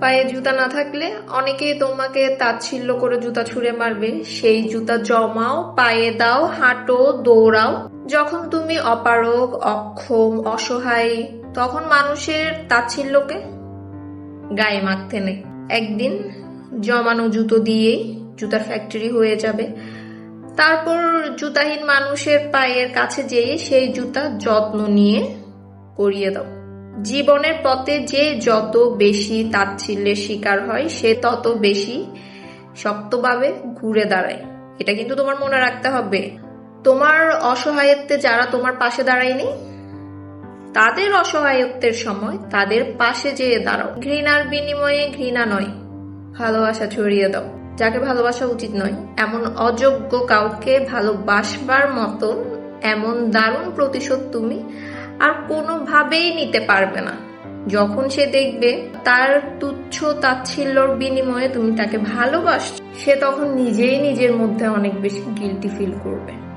পায়ে জুতা না থাকলে অনেকেই তোমাকে তাচ্ছিল্য করে জুতা ছুঁড়ে মারবে। সেই জুতা জমাও, পায়ে দাও, হাঁটো, দৌড়াও। যখন তুমি অপারগ, অক্ষম, অসহায়, তখন মানুষের তাচ্ছিল্যকে গায়ে মাখতে নেই। একদিন জমানো জুতো দিয়েই জুতার ফ্যাক্টরি হয়ে যাবে। তারপর জুতাহীন মানুষের পায়ের কাছে যেয়ে সেই জুতা যত্ন নিয়ে করিয়ে দাও। জীবনের পথে যে যত বেশি তাচ্ছিল্যের শিকার হয়, সে তত বেশি শক্তভাবে ঘুরে দাঁড়ায়। এটা কিন্তু তোমার মনে রাখতে হবে। তোমার অসহায়ত্বে যারা তোমার পাশে দাঁড়ায়নি, তাদের অসহায়ত্বের সময় তাদের পাশে যেয়ে দাঁড়াও। ঘৃণার বিনিময়ে ঘৃণা নয়। ভালোবাসা ছড়িয়ে দাও। যাকে ভালোবাসা উচিত নয়, এমন অযোগ্য কাউকে ভালোবাসবার মতন এমন দারুণ প্রতিশোধ তুমি আর কোনোভাবেই নিতে পারবে না। যখন সে দেখবে তার তুচ্ছ তাচ্ছিল্যর বিনিময়ে তুমি তাকে ভালোবাসছো, সে তখন নিজেই নিজের মধ্যে অনেক বেশি গিলটি ফিল করবে।